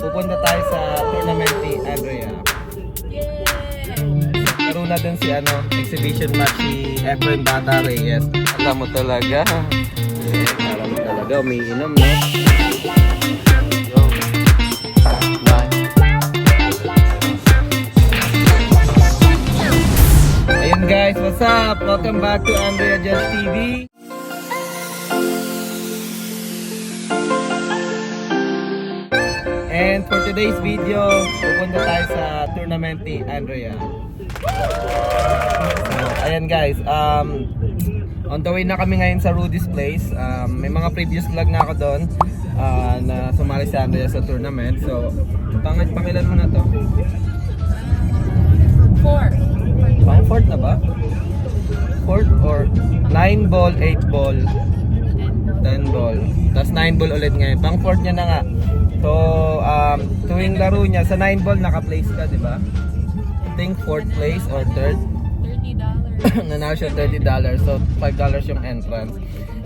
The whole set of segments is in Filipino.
pupunta tayo sa tournament ni Andrea. Karoon na dun si ano, exhibition match si Efren Bata Reyes. Alam mo talaga. Eh, alam mo talaga, umiinom. Bye. Ayun guys, what's up? Welcome back to Andrea Just TV. And for today's video, pupunta tayo sa tournament ni Andrea. So, ayan guys, um, on the way na kami ngayon sa Rudy's Place. Um, may mga previous vlog na ako doon ah, na sumali si Andrea sa tournament. So, pangit pangilan mo na to? Four. Pang fourth na ba? Fourth or 9 ball, 8 ball, 10 ball. Tapos 9 ball ulit ngayon. Pang fourth niya na nga. So, um, tuwing laro niya, sa 9 ball naka-place ka, di ba? I think fourth place or third. $30. Nanalo siya $30. So, $5 yung entrance.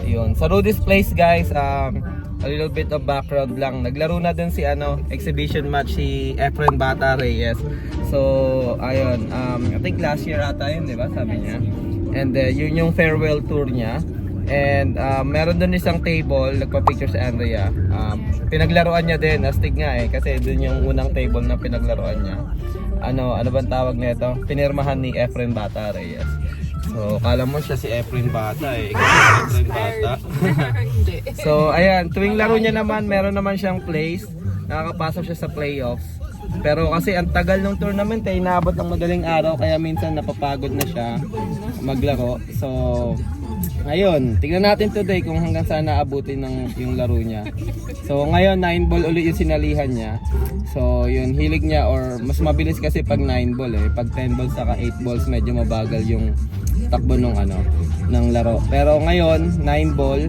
Yun. Sa Rudy's Place, guys, um, a little bit of background lang. Naglaro na dun si ano, exhibition match si Efren Bata Reyes. So, ayun. Um, I think last year ata yun, di ba? Sabi niya. And uh, yun yung farewell tour niya. And uh, meron dun isang table, nagpa-picture si Andrea. Um, pinaglaruan niya din, astig nga eh. Kasi dun yung unang table na pinaglaruan niya. Ano, ano bang tawag nito? Pinirmahan ni Efren Bata Reyes. So, kala mo siya si Efren Bata eh. Si Efren Bata. So, ayan. Tuwing laro niya naman, meron naman siyang place. Nakakapasok siya sa playoffs. Pero kasi ang tagal ng tournament eh, inaabot ng madaling araw kaya minsan napapagod na siya maglaro. So, ngayon, tingnan natin today kung hanggang saan naabutin ng yung laro niya. So, ngayon 9 ball ulit yung sinalihan niya. So, yun hilig niya or mas mabilis kasi pag 9 ball eh. Pag 10 balls saka 8 balls medyo mabagal yung takbo ng ano ng laro. Pero ngayon 9 ball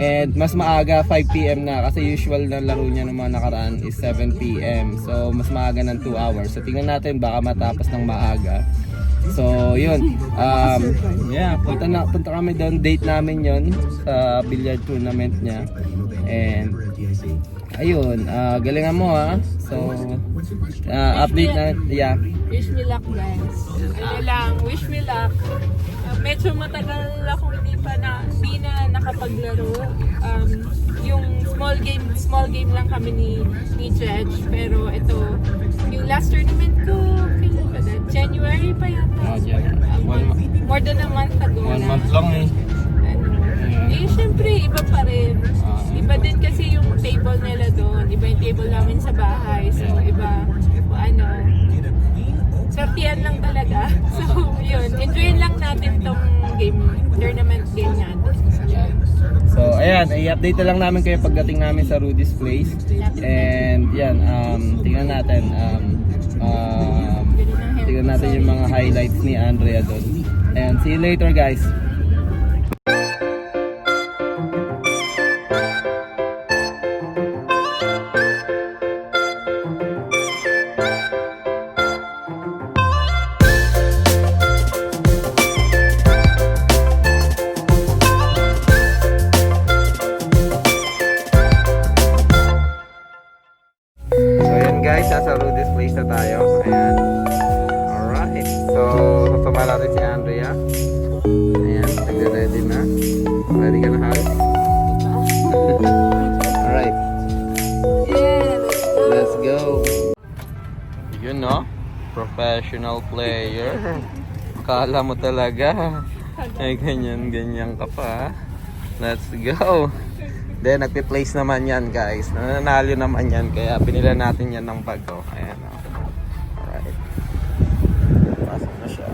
and mas maaga 5 PM na kasi usual na laro niya ng mga nakaraan is 7 PM. So mas maaga ng 2 hours. So tingnan natin baka matapos ng maaga. So yun. Um, yeah, punta na punta kami doon. Date namin 'yon sa billiard tournament niya. And ayun, ah, galingan mo ha. So ah, update na yeah. Wish me luck, guys. Ano lang, wish me luck. Uh, medyo matagal ako hindi pa na, hindi na nakapaglaro. Um, yung small game, small game lang kami ni, ni Jedge. Pero ito, yung last tournament ko, kailan ba na? January pa yata. Oh, Jan. A One more than a month ago One na. month lang eh. Ano, eh, syempre, iba pa rin. Ah. Iba din kasi yung table nila doon. Iba yung table namin sa bahay. So, iba, ano, sortihan lang talaga. So, yun. Enjoyin lang natin tong game, tournament game natin. So, ayan, i-update na lang namin kayo pagdating namin sa Rudy's Place. And, yan, um, tingnan natin. Um, um, tingnan natin yung mga highlights ni Andrea doon. And, see you later, guys. Nasa Rudy's Place na tayo. Ayan. Alright. So, kasama natin si Andrea. Ayan, nagre-ready na. Ready ka na, Hal? Alright, Yeah, let's go. Yun no? Professional player. Kala mo talaga. Ay, ganyan-ganyan ka pa. Let's go. Then, nagpe-place naman yan, guys. Nananalo naman yan, kaya binila natin yan ng bago. Ayan, o. Alright. Pasok na siya.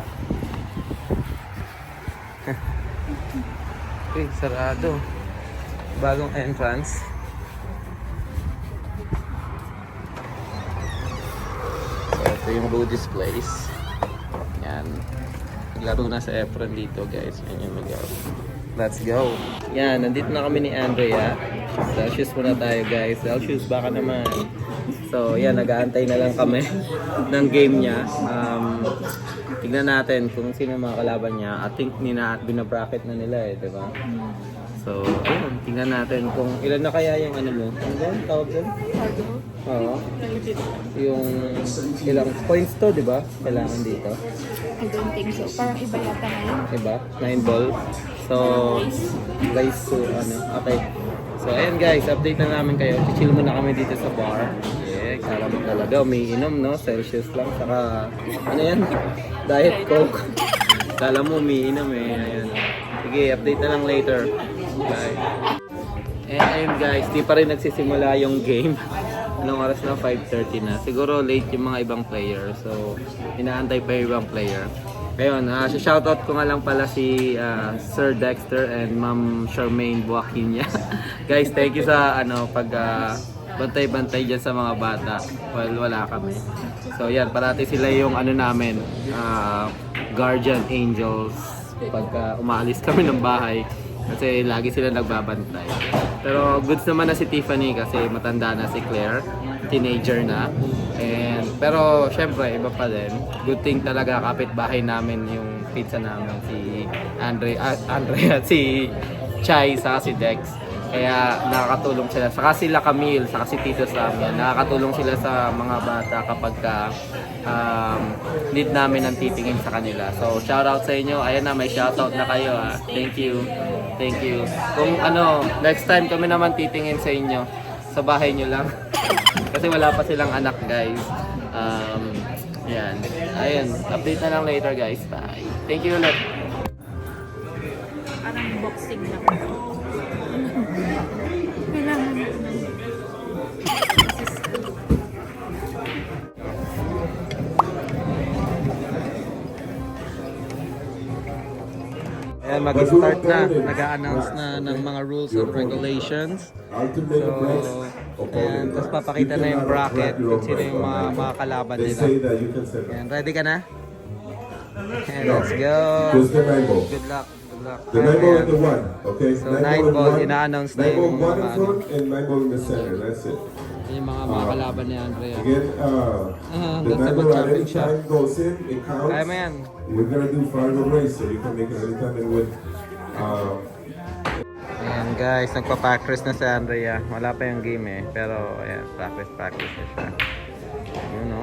Uy, sarado. Bagong entrance. So, ito yung Rudy's Place. Yan. Naglaro na sa Efron dito, guys. Yan yung lugar. Let's go. Yan, nandito na kami ni Andrea. Celsius muna tayo, guys. Celsius, baka naman. So, yan, nag-aantay na lang kami ng game niya. Um, tignan natin kung sino mga kalaban niya. I think nina, binabracket na nila eh, di ba? So, So, ayun, tingnan natin kung ilan na kaya yung ano mo. Ano ba? Tawag doon? Oo. Yung ilang points to, di ba? Kailangan dito. I don't think so. Parang iba yata ngayon. Diba? 9 ball. So, guys, to ano, okay. So, ayun guys, update na namin kayo. Chill muna kami dito sa bar. Yeah, kala mo talaga, may inom, no? Celsius lang. Saka, ano yan? Diet Coke. kala mo, may inom eh. Ayan. Sige, update na lang later. Bye. And ayun guys, di pa rin nagsisimula yung game. Anong oras na? 5.30 na. Siguro late yung mga ibang player. So, inaantay pa yung ibang player. Ngayon, uh, shoutout ko nga lang pala si ah, Sir Dexter and Ma'am Charmaine Buakinya. guys, thank you sa ano pag ah, bantay-bantay dyan sa mga bata while wala kami. So yan, parati sila yung ano namin, ah, guardian angels pagka umaalis kami ng bahay. Kasi lagi sila nagbabantay. Pero goods naman na si Tiffany kasi matanda na si Claire. Teenager na. And, pero syempre, iba pa din. Good thing talaga kapitbahay namin yung pizza namin. Si Andre, ah, Andre at si Chai sa si Dex. Kaya nakakatulong sila. Saka sila Camille, saka si Tito Sam. Yan. Nakakatulong sila sa mga bata kapag ka, um, need namin ng titingin sa kanila. So, shoutout sa inyo. Ayan na, may shoutout na kayo. Ah. Thank you. Thank you. Kung ano, next time kami naman titingin sa inyo, sa bahay nyo lang. Kasi wala pa silang anak, guys. Um, yan. Ayun. Update na lang later, guys. Bye. Thank you ulit. Parang boxing lang. Kailangan Ayan, mag-start na. Nag-a-announce na ng mga rules and regulations. So, ayan, tapos papakita na yung bracket kung sino yung mga, mga kalaban nila. Ayan, ready ka na? Ayan, let's go! Good luck, The nine ball and the one, okay? So, nine ball, ina-announce na Nine ball, yung one mga in front and nine ball in the center. That's it. Yung mga, mga kalaban ni Andrea. Again, uh, Ah, the nine ball at any time goes in, it counts. Kaya mo yan. We're gonna do Fargo race, so you can make it anytime and with. Uh, Ayan guys, nagpa-practice na si Andrea. Wala pa yung game eh. Pero ayan, practice, practice na siya. Yun no?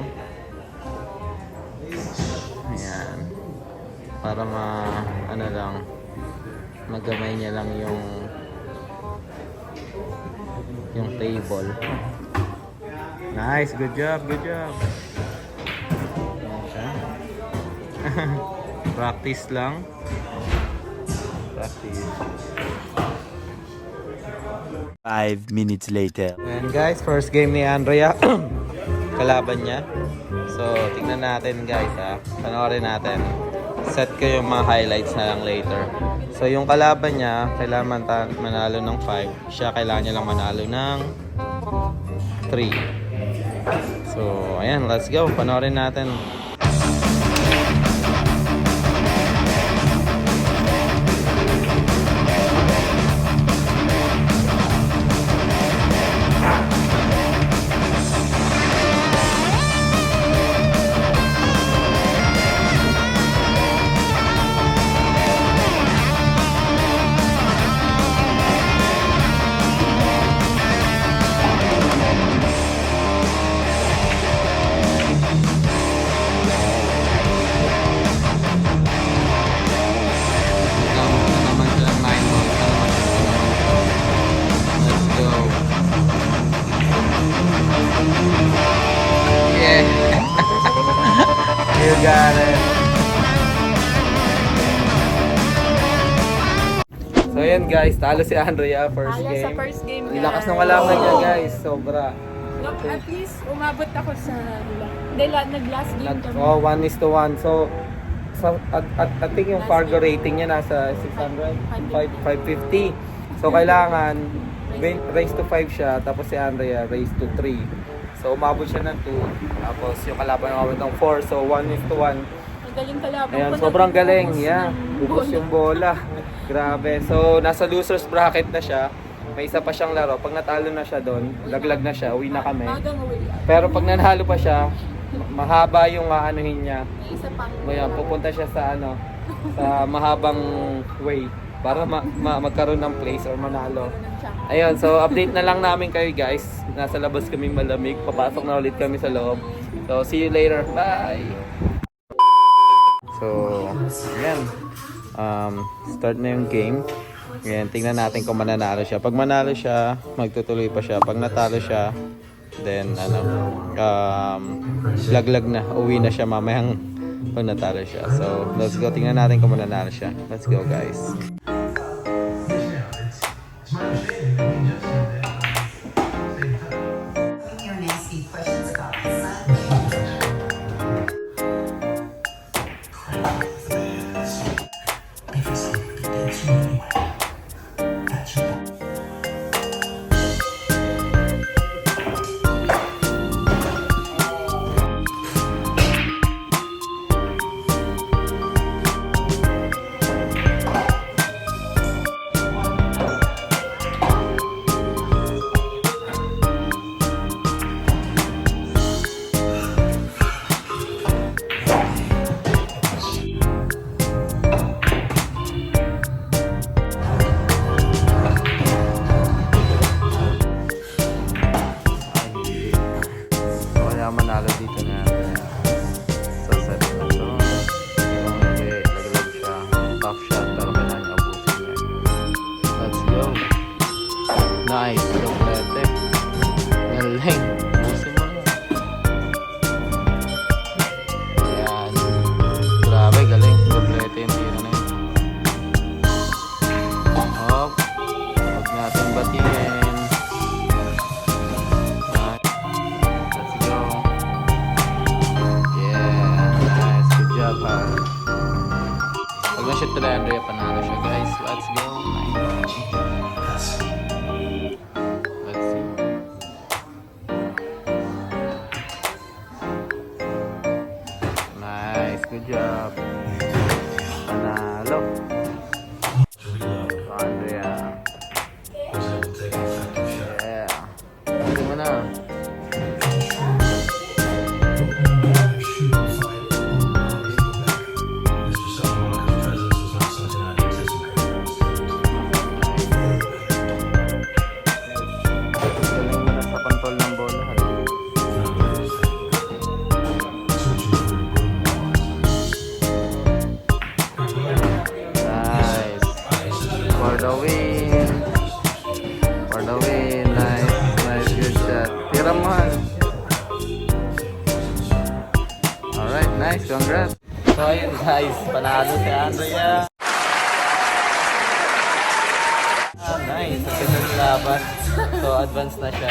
Ayan. Para ma, ano lang, magamay niya lang yung yung table. Nice, good job, good job. Practice lang. Practice. Five minutes later. Ayan guys, first game ni Andrea. Kalaban niya. So, tingnan natin guys ha. Panoorin natin. Set ko yung mga highlights na lang later. So, yung kalaban niya, kailangan manalo ng 5. Siya, kailangan niya lang manalo ng 3. So, ayan, let's go. Panoorin natin. Talo si Andrea first Talo game. sa first game, Ang lakas guys. ng kalaban niya guys, sobra. Look, at least umabot ako sa... Hindi, la- nag-last game kami. oh, 1 is to 1. So, sa, at, at, I think yung Fargo rating niya nasa 600, 5, 550. So, kailangan raise to 5 siya, tapos si Andrea raise to 3. So, umabot siya ng 2. Tapos yung kalaban umabot ng 4. So, 1 is to 1. Magaling kalaban Ayan, sobrang galing. Yeah, bola. yung bola. Grabe. So, nasa loser's bracket na siya. May isa pa siyang laro. Pag natalo na siya doon, laglag na siya, uwi na kami. Uwi. Pero pag nanalo pa siya, mahaba yung aanuhin niya. May isa pang... Ngayon, pupunta siya sa ano, sa mahabang way. para ma- ma- magkaroon ng place or manalo. Ayun, so update na lang namin kayo guys. Nasa labas kami malamig. Papasok na ulit kami sa loob. So, see you later. Bye! So, ayan. Um, start na yung game. Ayan, tingnan natin kung mananalo siya. Pag manalo siya, magtutuloy pa siya. Pag natalo siya, then ano, um, laglag na. Uwi na siya mamayang pag natalo siya. So, let's go. Tingnan natin kung mananalo siya. Let's go, guys. Nice. Job. Panalo si Andrea. Ah, nice. Ganda ng laban. So, advance na siya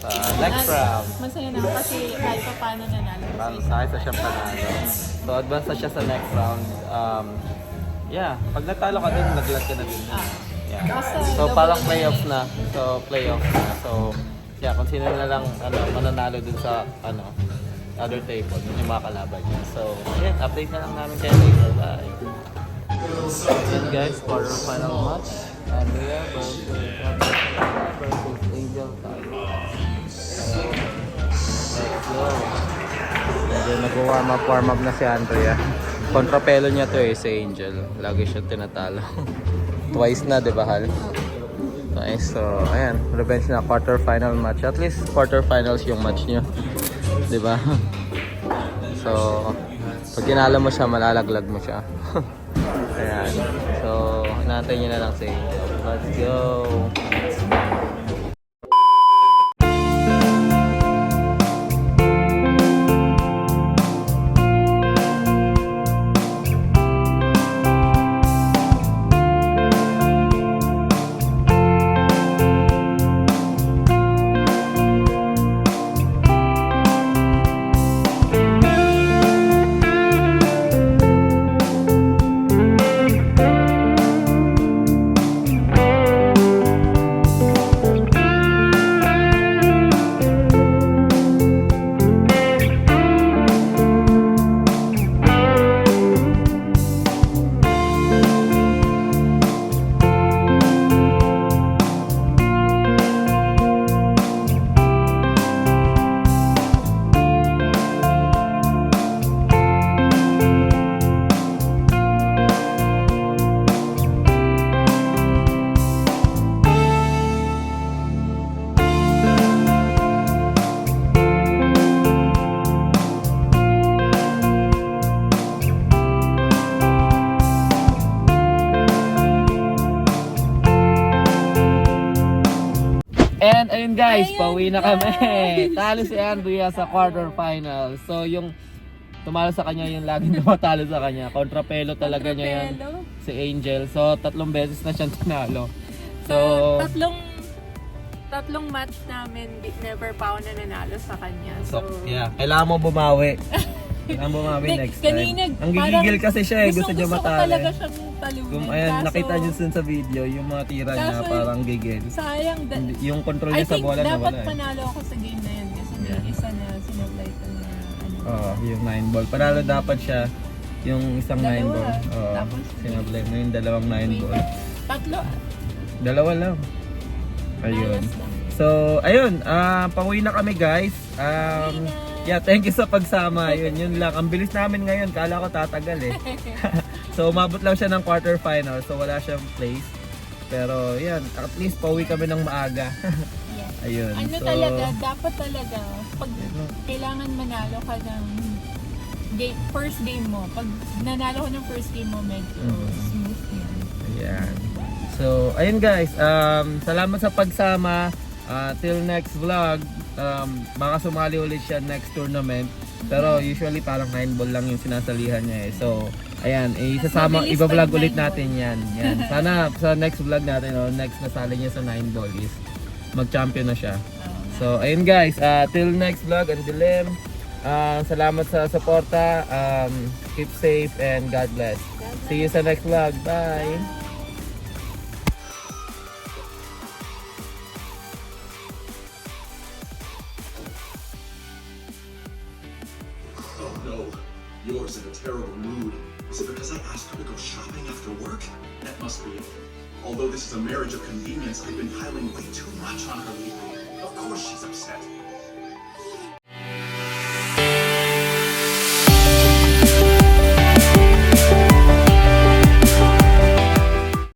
sa next round. Masaya na ako kasi kahit pa paano nanalo. Parang sa akin siya panalo. So, advance na siya sa next round. Um, yeah, pag natalo ka din, naglag ka na din. Yeah. Basta So, parang playoffs na. So, playoffs na. So, yeah, kung sino na lang ano, mananalo dun sa ano, other table, yung mga kalaban niya. So, yeah, update na lang namin kayo later. Bye. Yan guys, quarter final match. Andrea versus, versus Angel Tyler. Let's go. Medyo nag-warm up, warm up na si Andrea. Kontrapelo niya to eh, si Angel. Lagi siya tinatalo. Twice na, di ba, Hal? Nice. So, ayan. Revenge na quarter final match. At least quarter finals yung match niyo. Di ba? So, pag tinalo mo siya, malalaglag mo siya. ayan. So, natin niyo na lang Angel. Let's go. Guys, Ayun, pauwi na kami. guys. Talo si Andrea sa quarterfinal. So yung tumalo sa kanya yung laging tumatalo sa kanya. Kontrapelo talaga niya yan. Si Angel. So tatlong beses na siyang tinalo. So, Sa tatlong tatlong match namin, never pa ako nananalo sa kanya. so So, yeah, kailangan mo bumawi. kailangan bumawi next time. kanina, Ang gigigil parang kasi siya eh, gusto niya Gusto ko matalo. talaga siyang talunin. Kung ayan, Kaso, nakita niyo dun sa video, yung mga tira niya parang gigil. Sayang. Da- Yung control I niya sa think bola dapat nawala eh. panalo ako sa game na yun kasi may Yeah. isa na sinablay ko na ano. Oo, yung 9 ball. Panalo dapat siya yung isang 9 Dalawa. ball. Oo, Tapos, sinablay mo yung dalawang 9 Wait, ball. Tatlo. Dalawa lang. Ayun. So, ayun, ah pauwi na kami guys. Um, yeah, thank you sa pagsama. Yun, yun lang. Ang bilis namin ngayon. Kala ko tatagal eh. so, umabot lang siya ng quarterfinal. So, wala siyang place. Pero, yan. At least pauwi kami ng maaga. Yeah. ayun. Ano so, talaga, dapat talaga, pag kailangan manalo ka ng game, first game mo, pag nanalo ka ng first game mo, medyo Mm. smooth yan. Ayan. So, ayun guys, um, salamat sa pagsama. Ah, till next vlog, um, baka sumali ulit siya next tournament. Pero usually parang 9 ball lang yung sinasalihan niya eh. So, ayan, eh, isasama, mabilis iba-vlog ulit nine natin yan. yan. Sana sa next vlog natin, oh, next na sali niya sa 9 ball is mag-champion na siya. So, ayun guys, ah, till next vlog, ang dilim. Ah, salamat sa suporta. Um, keep safe and God bless. See you sa next vlog. Bye! Is a marriage of convenience, I've been piling way too much on her lately. Of course she's upset.